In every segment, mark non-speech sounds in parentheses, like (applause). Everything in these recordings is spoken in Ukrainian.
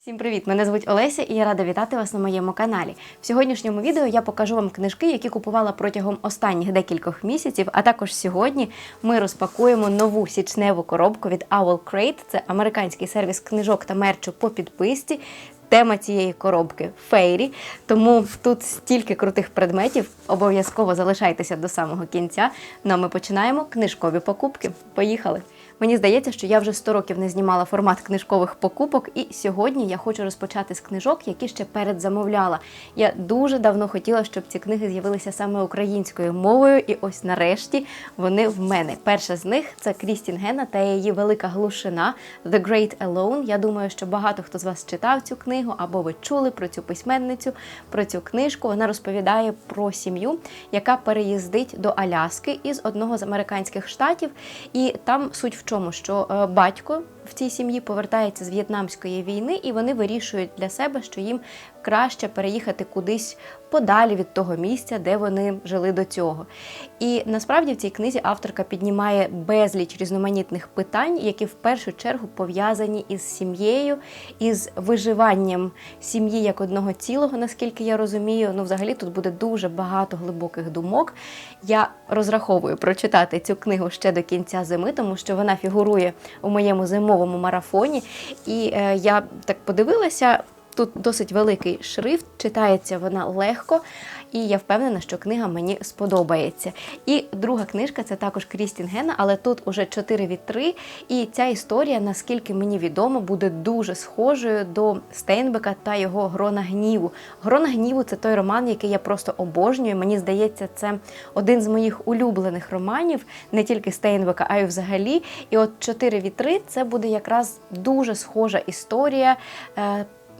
Всім привіт! Мене звуть Олеся і я рада вітати вас на моєму каналі. В сьогоднішньому відео я покажу вам книжки, які купувала протягом останніх декількох місяців. А також сьогодні ми розпакуємо нову січневу коробку від Owl Crate. Це американський сервіс книжок та мерчу по підписці. Тема цієї коробки фейрі. Тому тут стільки крутих предметів. Обов'язково залишайтеся до самого кінця. Ну а ми починаємо книжкові покупки. Поїхали! Мені здається, що я вже 100 років не знімала формат книжкових покупок, і сьогодні я хочу розпочати з книжок, які ще передзамовляла. Я дуже давно хотіла, щоб ці книги з'явилися саме українською мовою, і ось нарешті вони в мене. Перша з них це Крістін Гена та її велика глушина The Great Alone. Я думаю, що багато хто з вас читав цю книгу або ви чули про цю письменницю, про цю книжку. Вона розповідає про сім'ю, яка переїздить до Аляски із одного з американських штатів, і там суть в чому, що е, батько в цій сім'ї повертається з В'єтнамської війни, і вони вирішують для себе, що їм краще переїхати кудись подалі від того місця, де вони жили до цього. І насправді в цій книзі авторка піднімає безліч різноманітних питань, які в першу чергу пов'язані із сім'єю, із виживанням сім'ї як одного цілого, наскільки я розумію. Ну, взагалі тут буде дуже багато глибоких думок. Я розраховую прочитати цю книгу ще до кінця зими, тому що вона фігурує у моєму зимовому марафоні. І е, я так подивилася. Тут досить великий шрифт, читається вона легко, і я впевнена, що книга мені сподобається. І друга книжка це також Крістін Гена, але тут уже 4 від 3. І ця історія, наскільки мені відомо, буде дуже схожою до Стейнбека та його Грона гніву. Грона гніву це той роман, який я просто обожнюю. Мені здається, це один з моїх улюблених романів, не тільки Стейнбека, а й взагалі. І от 4 від 3 це буде якраз дуже схожа історія.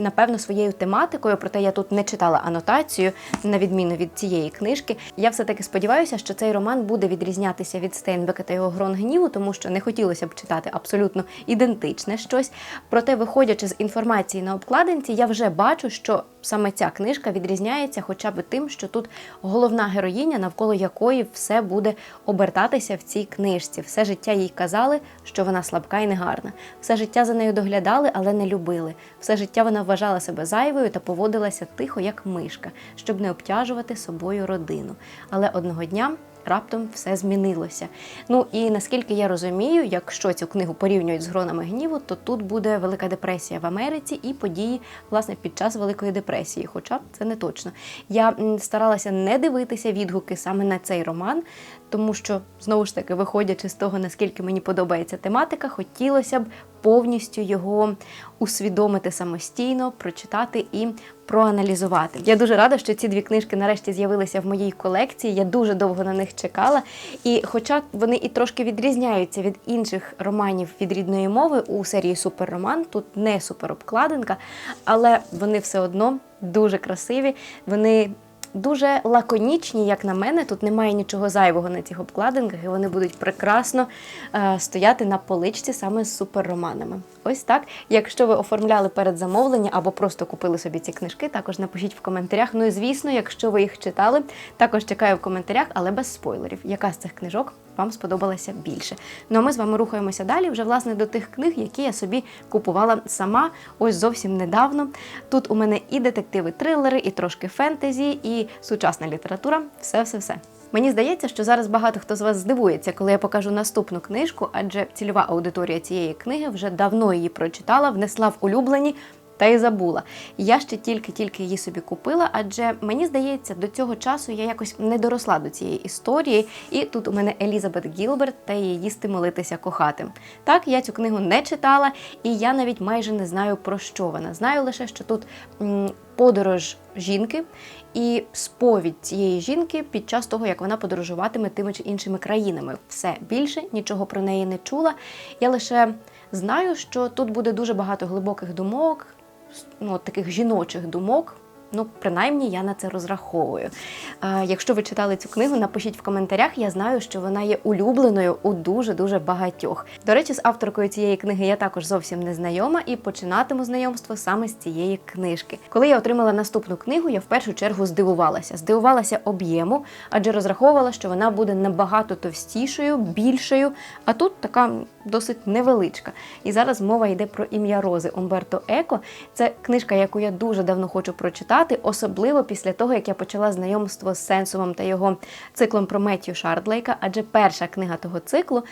Напевно, своєю тематикою, проте я тут не читала анотацію, на відміну від цієї книжки. Я все-таки сподіваюся, що цей роман буде відрізнятися від Стейнбека та його грон гніву, тому що не хотілося б читати абсолютно ідентичне щось. Проте, виходячи з інформації на обкладинці, я вже бачу, що саме ця книжка відрізняється хоча б тим, що тут головна героїня, навколо якої все буде обертатися в цій книжці. Все життя їй казали, що вона слабка і негарна. Все життя за нею доглядали, але не любили. Все життя вона вважала себе зайвою та поводилася тихо, як мишка, щоб не обтяжувати собою родину. Але одного дня. Раптом все змінилося. Ну і наскільки я розумію, якщо цю книгу порівнюють з гронами гніву, то тут буде Велика депресія в Америці і події власне під час Великої депресії. Хоча це не точно. Я старалася не дивитися відгуки саме на цей роман, тому що знову ж таки, виходячи з того, наскільки мені подобається тематика, хотілося б повністю його усвідомити самостійно, прочитати і проаналізувати. Я дуже рада, що ці дві книжки нарешті з'явилися в моїй колекції. Я дуже довго на них чекала. І, хоча вони і трошки відрізняються від інших романів від рідної мови у серії Суперроман, тут не суперобкладинка, але вони все одно дуже красиві. Вони дуже лаконічні, як на мене. Тут немає нічого зайвого на цих обкладинках, і вони будуть прекрасно е, стояти на поличці саме з суперроманами. Ось так. Якщо ви оформляли передзамовлення або просто купили собі ці книжки, також напишіть в коментарях. Ну і звісно, якщо ви їх читали, також чекаю в коментарях, але без спойлерів, яка з цих книжок вам сподобалася більше. Ну а ми з вами рухаємося далі вже власне до тих книг, які я собі купувала сама ось зовсім недавно. Тут у мене і детективи, трилери, і трошки фентезі, і сучасна література. Все, все, все. Мені здається, що зараз багато хто з вас здивується, коли я покажу наступну книжку, адже цільова аудиторія цієї книги вже давно її прочитала, внесла в улюблені. Та й забула. Я ще тільки-тільки її собі купила, адже мені здається, до цього часу я якось не доросла до цієї історії. І тут у мене Елізабет Гілберт та її їсти молитися кохати. Так, я цю книгу не читала, і я навіть майже не знаю про що вона. Знаю лише, що тут подорож жінки і сповідь цієї жінки під час того, як вона подорожуватиме тими чи іншими країнами. Все більше нічого про неї не чула. Я лише знаю, що тут буде дуже багато глибоких думок, ну, таких жіночих думок. Ну, принаймні, я на це розраховую. Якщо ви читали цю книгу, напишіть в коментарях. Я знаю, що вона є улюбленою у дуже дуже багатьох. До речі, з авторкою цієї книги я також зовсім не знайома і починатиму знайомство саме з цієї книжки. Коли я отримала наступну книгу, я в першу чергу здивувалася. Здивувалася об'єму, адже розраховувала, що вона буде набагато товстішою, більшою. А тут така досить невеличка. І зараз мова йде про ім'я Рози Умберто Еко. Це книжка, яку я дуже давно хочу прочитати, особливо після того, як я почала знайомство з Сенсумом та його циклом про Меттю Шардлейка, адже перша книга того циклу.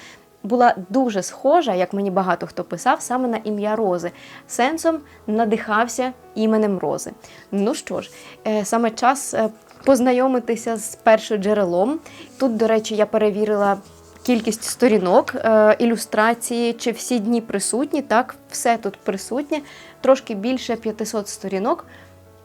Була дуже схожа, як мені багато хто писав, саме на ім'я Рози. Сенсом надихався іменем Рози. Ну що ж, е, саме час е, познайомитися з першоджерелом. Тут, до речі, я перевірила кількість сторінок, е, ілюстрації, чи всі дні присутні. Так, все тут присутнє. Трошки більше 500 сторінок.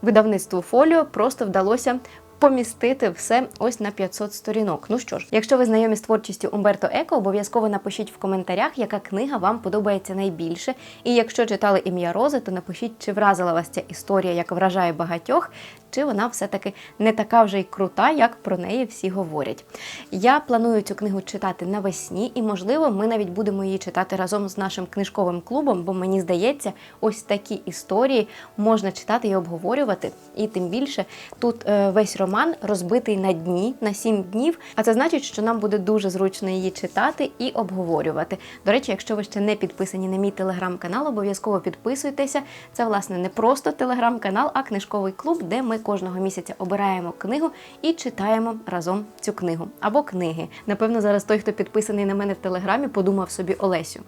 Видавництву фоліо просто вдалося. Помістити все ось на 500 сторінок. Ну що ж, якщо ви знайомі з творчістю Умберто Еко, обов'язково напишіть в коментарях, яка книга вам подобається найбільше. І якщо читали ім'я Рози, то напишіть, чи вразила вас ця історія, як вражає багатьох, чи вона все-таки не така вже й крута, як про неї всі говорять. Я планую цю книгу читати навесні, і, можливо, ми навіть будемо її читати разом з нашим книжковим клубом, бо мені здається, ось такі історії можна читати і обговорювати. І тим більше тут е, весь роман розбитий на дні, на сім днів. А це значить, що нам буде дуже зручно її читати і обговорювати. До речі, якщо ви ще не підписані на мій телеграм-канал, обов'язково підписуйтеся. Це, власне, не просто телеграм-канал, а книжковий клуб, де ми кожного місяця обираємо книгу і читаємо разом цю книгу або книги. Напевно, зараз той, хто підписаний на мене в телеграмі, подумав собі Олесю.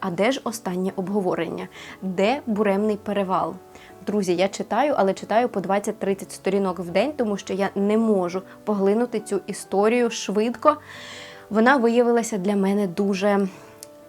А де ж останнє обговорення? Де буремний перевал? Друзі, я читаю, але читаю по 20-30 сторінок в день, тому що я не можу поглинути цю історію швидко. Вона виявилася для мене дуже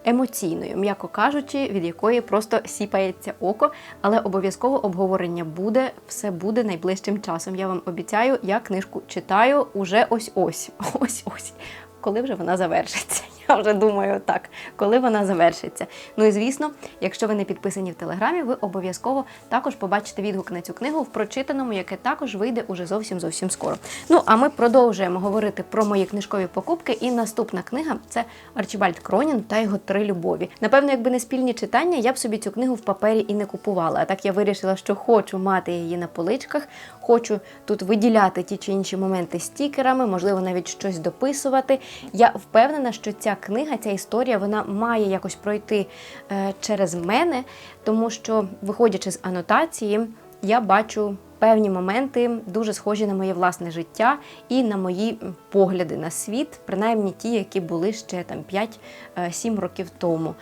емоційною, м'яко кажучи, від якої просто сіпається око, але обов'язково обговорення буде, все буде найближчим часом. Я вам обіцяю, я книжку читаю уже ось-ось. (laughs) Ось-ось. Коли вже вона завершиться. Я вже думаю так, коли вона завершиться. Ну і звісно, якщо ви не підписані в телеграмі, ви обов'язково також побачите відгук на цю книгу в прочитаному, яке також вийде уже зовсім зовсім скоро. Ну а ми продовжуємо говорити про мої книжкові покупки. І наступна книга це Арчібальд Кронін та його три любові. Напевно, якби не спільні читання, я б собі цю книгу в папері і не купувала. А так я вирішила, що хочу мати її на поличках, хочу тут виділяти ті чи інші моменти стікерами, можливо, навіть щось дописувати. Я впевнена, що ця книга, ця історія, вона має якось пройти е, через мене, тому що, виходячи з анотації, я бачу певні моменти дуже схожі на моє власне життя і на мої погляди на світ, принаймні ті, які були ще там 5-7 років тому.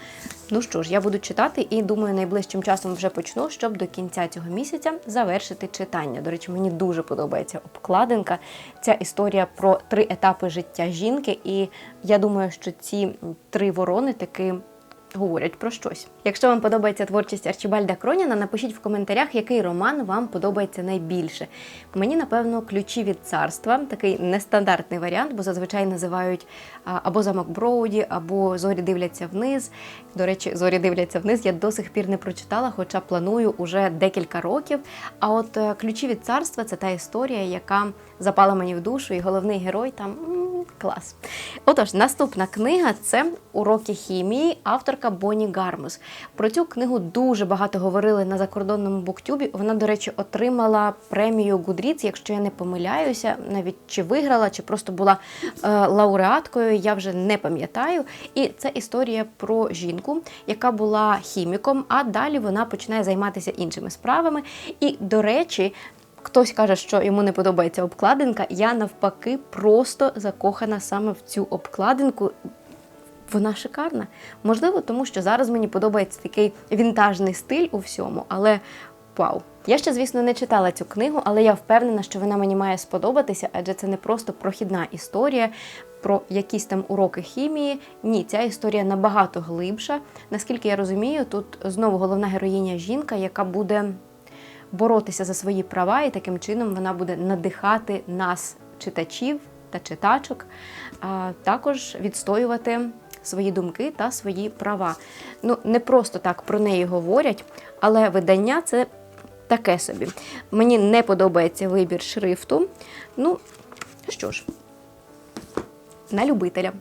Ну що ж, я буду читати і думаю, найближчим часом вже почну, щоб до кінця цього місяця завершити читання. До речі, мені дуже подобається обкладинка. Ця історія про три етапи життя жінки, і я думаю, що ці три ворони таки говорять про щось. Якщо вам подобається творчість Арчібальда Кроніна, напишіть в коментарях, який роман вам подобається найбільше. Мені, напевно, ключі від царства такий нестандартний варіант, бо зазвичай називають або замок Броуді, або зорі дивляться вниз. До речі, зорі дивляться вниз. Я до сих пір не прочитала, хоча планую уже декілька років. А от е, ключі від царства це та історія, яка запала мені в душу, і головний герой там клас. Отож, наступна книга це уроки хімії, авторка Бонні Гармус. Про цю книгу дуже багато говорили на закордонному буктюбі. Вона, до речі, отримала премію Goodreads, якщо я не помиляюся, навіть чи виграла, чи просто була е, лауреаткою, я вже не пам'ятаю. І це історія про жінку, яка була хіміком, а далі вона починає займатися іншими справами. І, до речі, Хтось каже, що йому не подобається обкладинка. Я навпаки просто закохана саме в цю обкладинку. Вона шикарна. Можливо, тому що зараз мені подобається такий вінтажний стиль у всьому, але вау! Я ще, звісно, не читала цю книгу, але я впевнена, що вона мені має сподобатися, адже це не просто прохідна історія про якісь там уроки хімії. Ні, ця історія набагато глибша. Наскільки я розумію, тут знову головна героїня жінка, яка буде боротися за свої права, і таким чином вона буде надихати нас, читачів та читачок, а також відстоювати свої думки та свої права. Ну, не просто так про неї говорять, але видання це таке собі. Мені не подобається вибір шрифту. Ну, що ж, на любителя.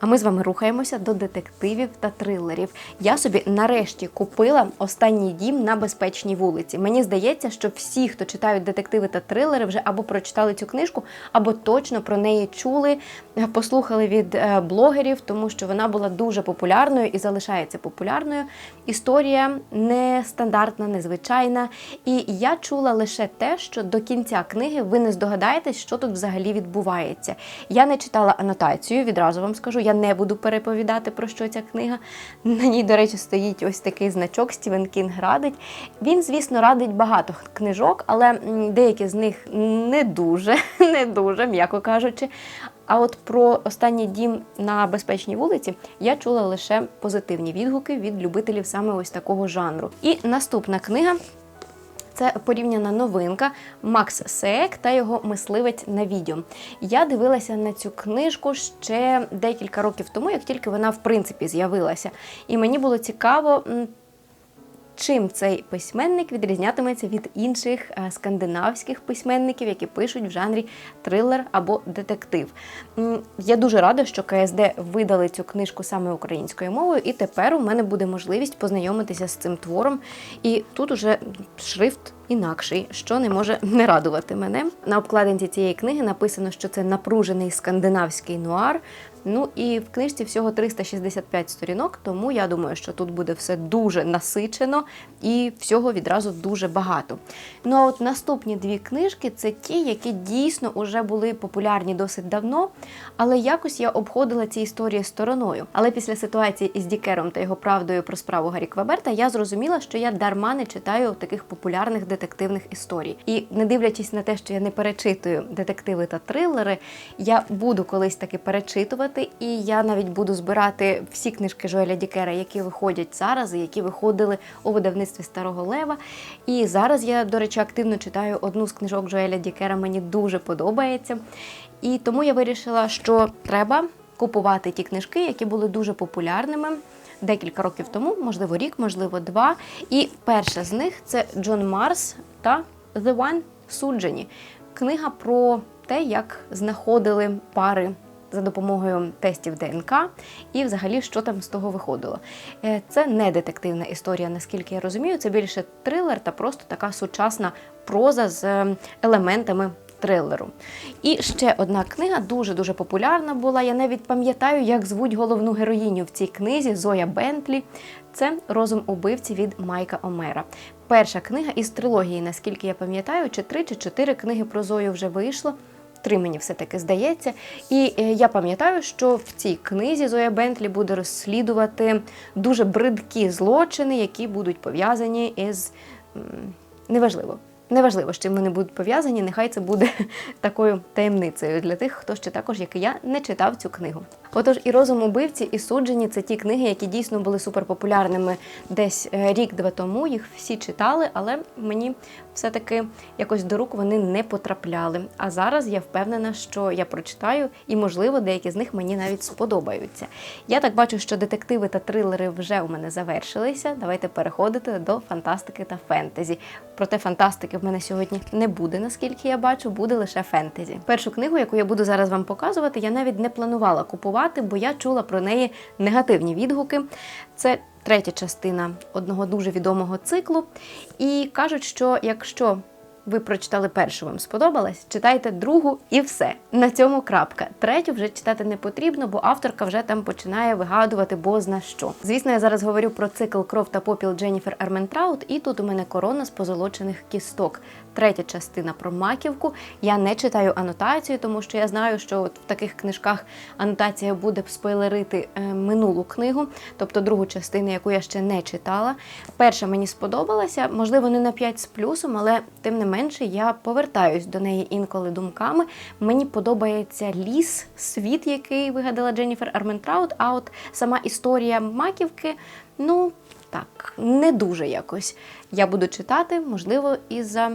А ми з вами рухаємося до детективів та трилерів. Я собі нарешті купила останній дім на безпечній вулиці. Мені здається, що всі, хто читають детективи та трилери, вже або прочитали цю книжку, або точно про неї чули, е, послухали від е, блогерів, тому що вона була дуже популярною і залишається популярною. Історія нестандартна, незвичайна. І я чула лише те, що до кінця книги ви не здогадаєтесь, що тут взагалі відбувається. Я не читала анотацію, відразу вам скажу, я не буду переповідати про що ця книга. На ній, до речі, стоїть ось такий значок Стівен Кінг радить. Він, звісно, радить багато книжок, але деякі з них не дуже, (laughs) не дуже, м'яко кажучи. А от про останній дім на безпечній вулиці я чула лише позитивні відгуки від любителів саме ось такого жанру. І наступна книга це порівняна новинка Макс Сеек та його мисливець на відео. Я дивилася на цю книжку ще декілька років тому, як тільки вона в принципі з'явилася. І мені було цікаво. Чим цей письменник відрізнятиметься від інших е, скандинавських письменників, які пишуть в жанрі трилер або детектив? Я дуже рада, що КСД видали цю книжку саме українською мовою, і тепер у мене буде можливість познайомитися з цим твором. І тут уже шрифт інакший, що не може (laughs) не радувати мене. На обкладинці цієї книги написано, що це напружений скандинавський нуар. Ну і в книжці всього 365 сторінок, тому я думаю, що тут буде все дуже насичено і всього відразу дуже багато. Ну а от наступні дві книжки це ті, які дійсно вже були популярні досить давно, але якось я обходила ці історії стороною. Але після ситуації із Дікером та його правдою про справу Гаррі Квеберта я зрозуміла, що я дарма не читаю таких популярних детективних історій. І не дивлячись на те, що я не перечитую детективи та трилери, я буду колись таки перечитувати, і я навіть буду збирати всі книжки Жоеля Дікера, які виходять зараз, і які виходили у видавництві Старого Лева. І зараз я, до речі, активно читаю одну з книжок Жоеля Дікера, мені дуже подобається. І тому я вирішила, що треба купувати ті книжки, які були дуже популярними. Декілька років тому, можливо, рік, можливо, два. І перша з них це Джон Марс та The One Суджені. Книга про те, як знаходили пари за допомогою тестів ДНК, і взагалі що там з того виходило. Е, Це не детективна історія, наскільки я розумію. Це більше трилер та просто така сучасна проза з е, елементами трилеру. І ще одна книга дуже дуже популярна була. Я навіть пам'ятаю, як звуть головну героїню в цій книзі Зоя Бентлі. Це розум убивці від Майка Омера. Перша книга із трилогії, наскільки я пам'ятаю, чи три чи чотири книги про Зою вже вийшло. Три мені все-таки здається. І е, я пам'ятаю, що в цій книзі Зоя Бентлі буде розслідувати дуже бридкі злочини, які будуть пов'язані із неважливо. Неважливо, з чим вони будуть пов'язані, нехай це буде (laughs) такою таємницею для тих, хто ще також, як і я, не читав цю книгу. Отож, і розум убивці, і суджені це ті книги, які дійсно були суперпопулярними десь е, рік-два тому. Їх всі читали, але мені все-таки якось до рук вони не потрапляли. А зараз я впевнена, що я прочитаю, і, можливо, деякі з них мені навіть сподобаються. Я так бачу, що детективи та трилери вже у мене завершилися. Давайте переходити до фантастики та фентезі. Проте фантастики в мене сьогодні не буде, наскільки я бачу, буде лише фентезі. Першу книгу, яку я буду зараз вам показувати, я навіть не планувала купувати, бо я чула про неї негативні відгуки. Це третя частина одного дуже відомого циклу. І кажуть, що якщо ви прочитали першу, вам сподобалась, читайте другу і все. На цьому крапка. Третю вже читати не потрібно, бо авторка вже там починає вигадувати бозна що. Звісно, я зараз говорю про цикл Кров та попіл Дженніфер Арментраут, і тут у мене корона з позолочених кісток. Третя частина про маківку. Я не читаю анотацію, тому що я знаю, що от в таких книжках анотація буде спойлерити е, минулу книгу, тобто другу частину, яку я ще не читала. Перша мені сподобалася, можливо, не на 5 з плюсом, але тим не менше я повертаюсь до неї інколи думками. Мені подобається ліс, світ, який вигадала Дженніфер Арментраут, а от сама історія маківки, ну так, не дуже якось. Я буду читати, можливо, із-за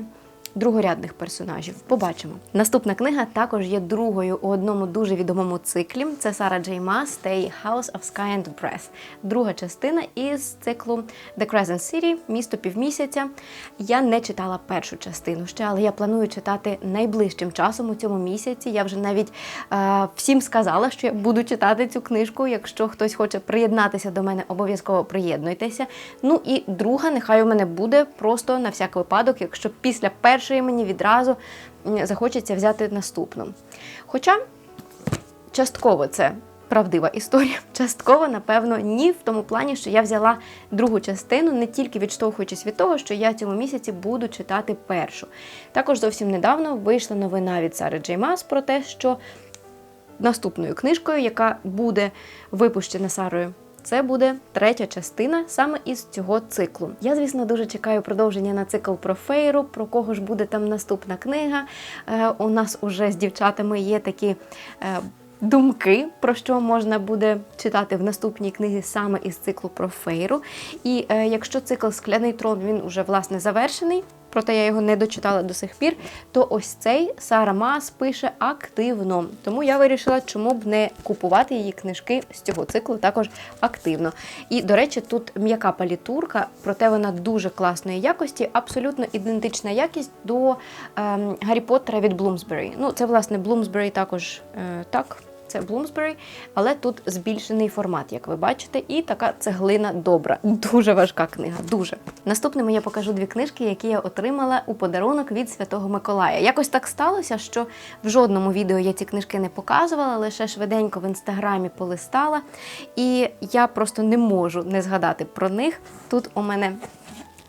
другорядних персонажів. Побачимо. Наступна книга також є другою у одному дуже відомому циклі. Це Сара Джей Мас «Stay House of Sky and Breath. Друга частина із циклу The Crescent City Місто півмісяця. Я не читала першу частину ще, але я планую читати найближчим часом у цьому місяці. Я вже навіть е, всім сказала, що я буду читати цю книжку. Якщо хтось хоче приєднатися до мене, обов'язково приєднуйтеся. Ну і друга, нехай у мене буде просто на всяк випадок, якщо після першої мені відразу захочеться взяти наступну. Хоча частково це. Правдива історія. (laughs) Частково, напевно, ні, в тому плані, що я взяла другу частину, не тільки відштовхуючись від того, що я цьому місяці буду читати першу. Також зовсім недавно вийшла новина від Сари Джей Мас про те, що наступною книжкою, яка буде випущена Сарою. Це буде третя частина саме із цього циклу. Я, звісно, дуже чекаю продовження на цикл про Фейру, про кого ж буде там наступна книга. Е, у нас уже з дівчатами є такі. Е, Думки, про що можна буде читати в наступній книзі саме із циклу про Фейру. І е, якщо цикл Скляний трон він уже власне завершений, проте я його не дочитала до сих пір, то ось цей Сара Мас пише активно. Тому я вирішила, чому б не купувати її книжки з цього циклу також активно. І, до речі, тут м'яка палітурка, проте вона дуже класної якості, абсолютно ідентична якість до ем, Гаррі Поттера від Bloomsbury. Ну, це, власне, Bloomsbury також е, так. Це Bloomsbury, але тут збільшений формат, як ви бачите, і така цеглина добра. Дуже важка книга. Дуже. Наступними я покажу дві книжки, які я отримала у подарунок від Святого Миколая. Якось так сталося, що в жодному відео я ці книжки не показувала, лише швиденько в інстаграмі полистала. І я просто не можу не згадати про них. Тут у мене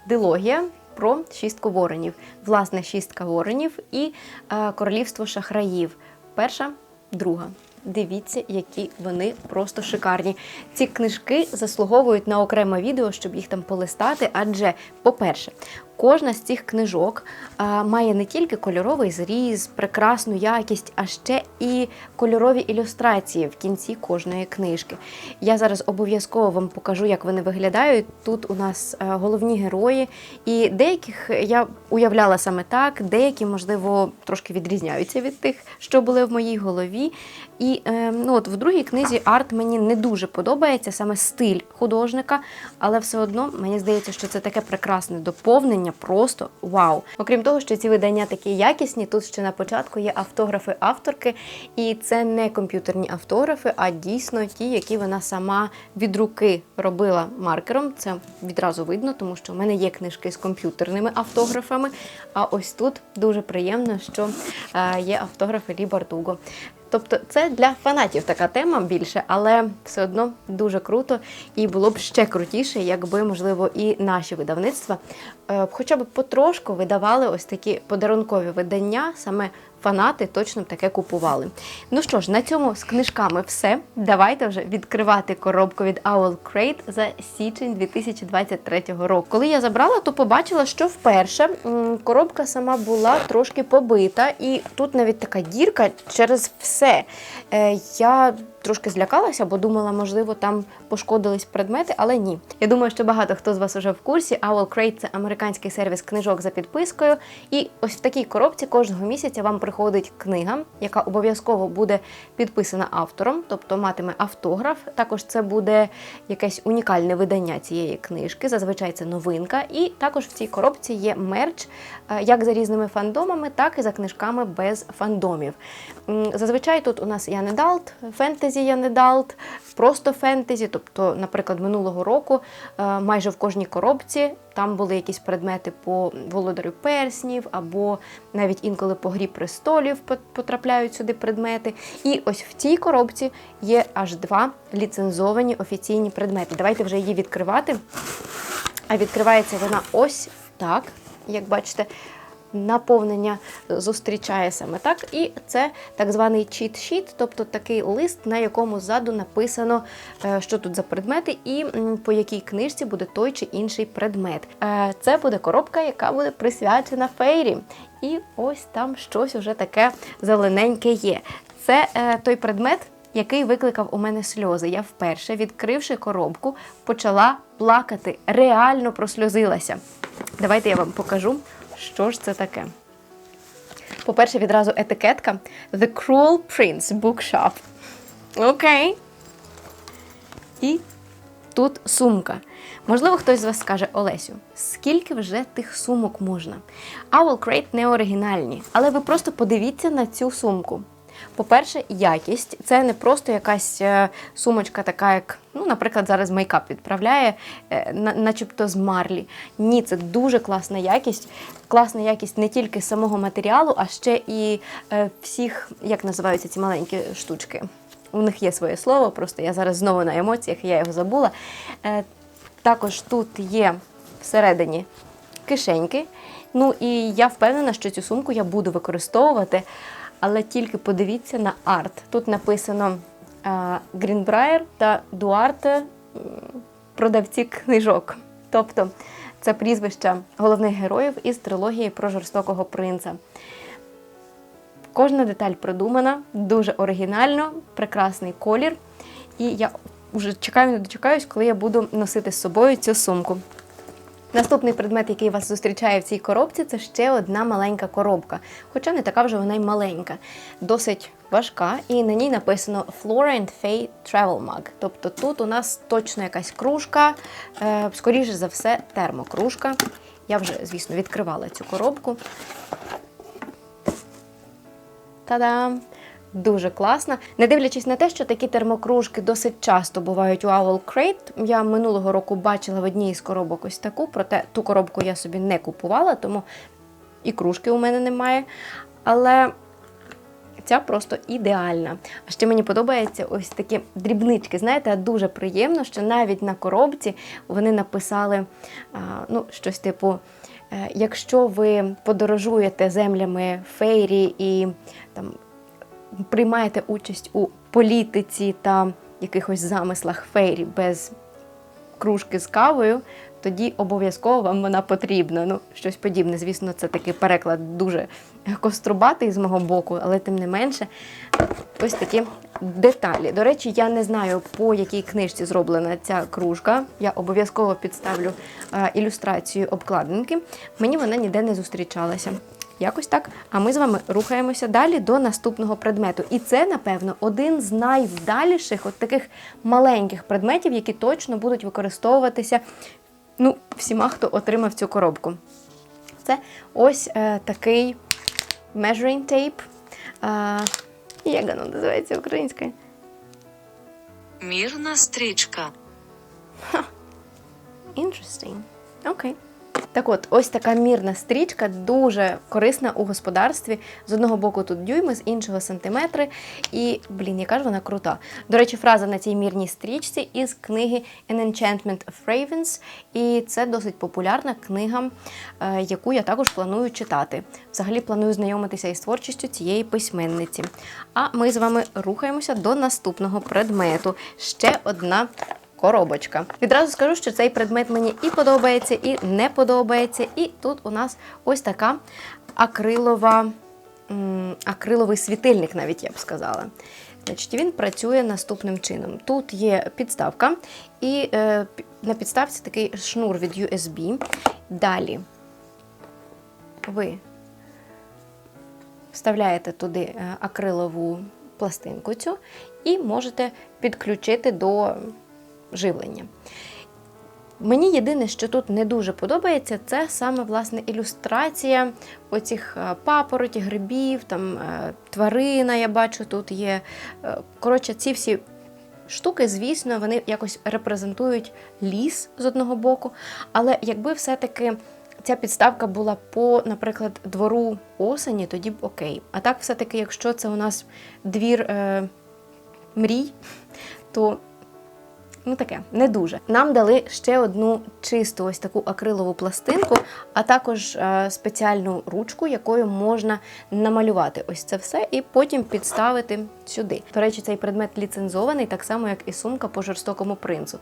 дилогія. Про шістку воронів, власне, шістка воронів і е, королівство шахраїв. Перша, друга. Дивіться, які вони просто шикарні. Ці книжки заслуговують на окреме відео, щоб їх там полистати. Адже, по-перше, кожна з цих книжок має не тільки кольоровий зріз, прекрасну якість, а ще і кольорові ілюстрації в кінці кожної книжки. Я зараз обов'язково вам покажу, як вони виглядають. Тут у нас а, головні герої, і деяких я уявляла саме так, деякі, можливо, трошки відрізняються від тих, що були в моїй голові. І е, ну от в другій книзі арт мені не дуже подобається, саме стиль художника, але все одно мені здається, що це таке прекрасне доповнення, просто вау. Окрім того, що ці видання такі якісні, тут ще на початку є автографи авторки, і це не комп'ютерні автографи, а дійсно ті, які вона сама від руки робила маркером. Це відразу видно, тому що в мене є книжки з комп'ютерними автографами. А ось тут дуже приємно, що е, є автографи Лі Бардуго. Тобто це для фанатів така тема більше, але все одно дуже круто і було б ще крутіше, якби, можливо, і наші видавництва е, хоча б потрошку видавали ось такі подарункові видання, саме фанати точно таке купували. Ну що ж, на цьому з книжками все. Давайте вже відкривати коробку від Owl Crate за січень 2023 року. Коли я забрала, то побачила, що вперше коробка сама була трошки побита, і тут навіть така дірка через все. Е, я трошки злякалася, бо думала, можливо, там пошкодились предмети, але ні. Я думаю, що багато хто з вас уже в курсі. Owl Crate – це американський сервіс книжок за підпискою. І ось в такій коробці кожного місяця вам приходить книга, яка обов'язково буде підписана автором, тобто матиме автограф. Також це буде якесь унікальне видання цієї книжки. Зазвичай це новинка. І також в цій коробці є мерч е, як за різними фандомами, так і за книжками без фандомів. Зазвичай тут у нас Далт, фентезі Ян Далт, просто фентезі. Тобто, наприклад, минулого року е, майже в кожній коробці там були якісь предмети по володарю перснів, або навіть інколи по грі престолів потрапляють сюди предмети. І ось в цій коробці є аж два ліцензовані офіційні предмети. Давайте вже її відкривати. А відкривається вона ось так, як бачите. Наповнення зустрічає саме так, і це так званий чіт-шіт, тобто такий лист, на якому ззаду написано, е, що тут за предмети, і по якій книжці буде той чи інший предмет. Е, Це буде коробка, яка буде присвячена фейрі. І ось там щось уже таке зелененьке є. Це е, той предмет, який викликав у мене сльози. Я вперше, відкривши коробку, почала плакати, реально просльозилася. Давайте я вам покажу, що ж це таке. По-перше, відразу етикетка The Cruel Prince Bookshop. Окей. І тут сумка. Можливо, хтось з вас скаже Олесю, скільки вже тих сумок можна? Owl Crate не оригінальні, але ви просто подивіться на цю сумку. По-перше, якість це не просто якась е, сумочка, така як, ну, наприклад, зараз мейкап відправляє, е, начебто з марлі. Ні, це дуже класна якість. Класна якість не тільки самого матеріалу, а ще і е, всіх, як називаються ці маленькі штучки. У них є своє слово, просто я зараз знову на емоціях, я його забула. Також тут є всередині кишеньки. Ну і я впевнена, що цю сумку я буду використовувати, але тільки подивіться на арт. Тут написано е, Грінбраєр та Дуарте продавці книжок. Тобто це прізвища головних героїв із трилогії про жорстокого принца. Кожна деталь продумана, дуже оригінально, прекрасний колір. І я вже чекаю, не дочекаюсь, коли я буду носити з собою цю сумку. Наступний предмет, який вас зустрічає в цій коробці, це ще одна маленька коробка. Хоча не така вже вона й маленька, досить важка, і на ній написано Flora and Faye Travel Mug. Тобто тут у нас точно якась кружка, е, скоріше за все, термокружка. Я вже, звісно, відкривала цю коробку. Та-дам! Дуже класна. Не дивлячись на те, що такі термокружки досить часто бувають у Owl Crate. Я минулого року бачила в одній із коробок ось таку, проте ту коробку я собі не купувала, тому і кружки у мене немає. Але ця просто ідеальна. А ще мені подобаються ось такі дрібнички. Знаєте, дуже приємно, що навіть на коробці вони написали ну, щось типу. е, Якщо ви подорожуєте землями фейрі і там приймаєте участь у політиці та якихось замислах фейрі без кружки з кавою, тоді обов'язково вам вона потрібна. Ну, щось подібне. Звісно, це такий переклад дуже кострубатий з мого боку, але тим не менше, ось такі деталі. До речі, я не знаю, по якій книжці зроблена ця кружка. Я обов'язково підставлю е, ілюстрацію обкладинки. Мені вона ніде не зустрічалася. Якось так. А ми з вами рухаємося далі до наступного предмету. І це, напевно, один з найвдаліших, от таких маленьких предметів, які точно будуть використовуватися ну, всіма, хто отримав цю коробку. Це ось е, такий measuring tape. Е, як воно називається українською? Мірна стрічка. Interesting. Окей. Так от, ось така мірна стрічка, дуже корисна у господарстві. З одного боку тут дюйми, з іншого сантиметри. І, блін, яка ж вона крута. До речі, фраза на цій мірній стрічці із книги An Enchantment of Ravens. І це досить популярна книга, е, яку я також планую читати. Взагалі планую знайомитися із творчістю цієї письменниці. А ми з вами рухаємося до наступного предмету. Ще одна коробочка. Відразу скажу, що цей предмет мені і подобається, і не подобається. І тут у нас ось така акрилова, акриловий світильник, навіть я б сказала. Значить, він працює наступним чином. Тут є підставка, і е, на підставці такий шнур від USB. Далі ви вставляєте туди е, акрилову пластинку цю і можете підключити до живлення. Мені єдине, що тут не дуже подобається, це саме власне ілюстрація оцих е, папороті, грибів, там е, тварина, я бачу, тут є. Е, Коротше, ці всі штуки, звісно, вони якось репрезентують ліс з одного боку. Але якби все-таки ця підставка була по, наприклад, двору осені, тоді б окей. А так, все-таки, якщо це у нас двір е, мрій, то Ну таке, не дуже. Нам дали ще одну чисту ось таку акрилову пластинку, а також е, спеціальну ручку, якою можна намалювати ось це все і потім підставити сюди. До речі, цей предмет ліцензований, так само як і сумка по жорстокому принцу.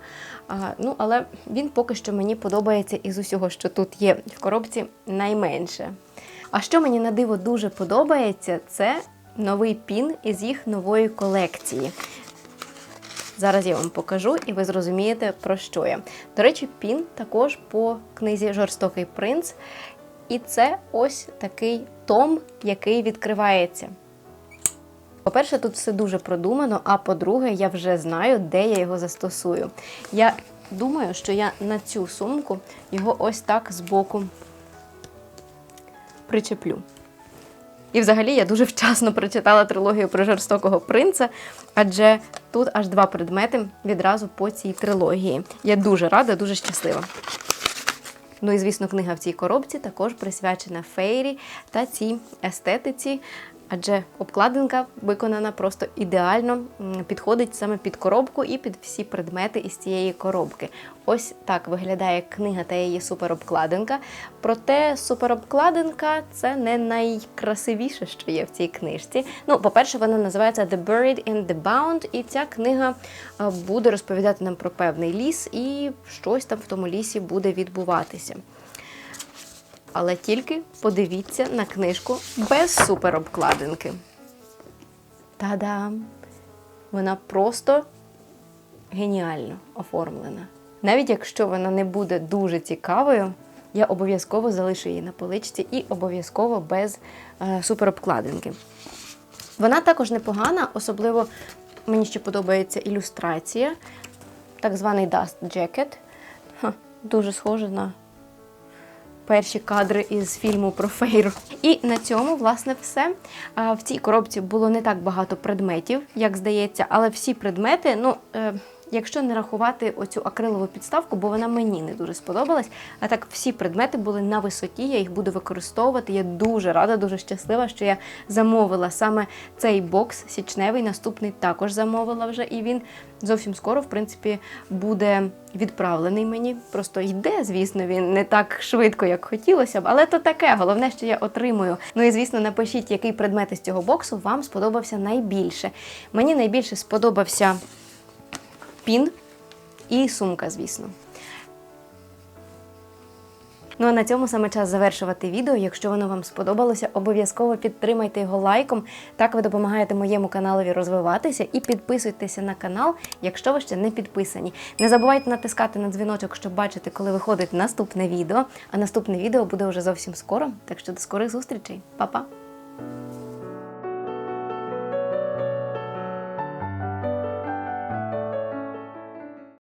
А, ну, але він поки що мені подобається із усього, що тут є в коробці, найменше. А що мені на диво дуже подобається, це новий пін із їх нової колекції. Зараз я вам покажу, і ви зрозумієте, про що я. До речі, пін також по книзі Жорстокий принц. І це ось такий том, який відкривається. По-перше, тут все дуже продумано, а по-друге, я вже знаю, де я його застосую. Я думаю, що я на цю сумку його ось так збоку причеплю. І взагалі я дуже вчасно прочитала трилогію про жорстокого принца, адже тут аж два предмети відразу по цій трилогії. Я дуже рада, дуже щаслива. Ну і звісно, книга в цій коробці також присвячена фейрі та цій естетиці, адже обкладинка виконана просто ідеально, підходить саме під коробку і під всі предмети із цієї коробки. Ось так виглядає книга та її суперобкладинка. Проте суперобкладинка це не найкрасивіше, що є в цій книжці. Ну, по-перше, вона називається The Buried and the Bound, і ця книга е, буде розповідати нам про певний ліс, і щось там в тому лісі буде відбуватися. Але тільки подивіться на книжку без суперобкладинки. Та-дам! Вона просто геніально оформлена. Навіть якщо вона не буде дуже цікавою, я обов'язково залишу її на поличці і обов'язково без е, суперобкладинки. Вона також непогана, особливо мені ще подобається ілюстрація, так званий Dust Jacket. Ха, дуже схоже на перші кадри із фільму про Фейру. І на цьому, власне, все. В цій коробці було не так багато предметів, як здається, але всі предмети, ну. Якщо не рахувати оцю акрилову підставку, бо вона мені не дуже сподобалась. А так всі предмети були на висоті, я їх буду використовувати. Я дуже рада, дуже щаслива, що я замовила саме цей бокс січневий. Наступний також замовила вже, і він зовсім скоро, в принципі, буде відправлений мені. Просто йде, звісно, він не так швидко, як хотілося б, але то таке. Головне, що я отримую. Ну і звісно, напишіть, який предмет із цього боксу вам сподобався найбільше. Мені найбільше сподобався пін і сумка, звісно. Ну а на цьому саме час завершувати відео. Якщо воно вам сподобалося, обов'язково підтримайте його лайком. Так ви допомагаєте моєму каналові розвиватися і підписуйтеся на канал, якщо ви ще не підписані. Не забувайте натискати на дзвіночок, щоб бачити, коли виходить наступне відео. А наступне відео буде вже зовсім скоро. Так що до скорих зустрічей. Па-па!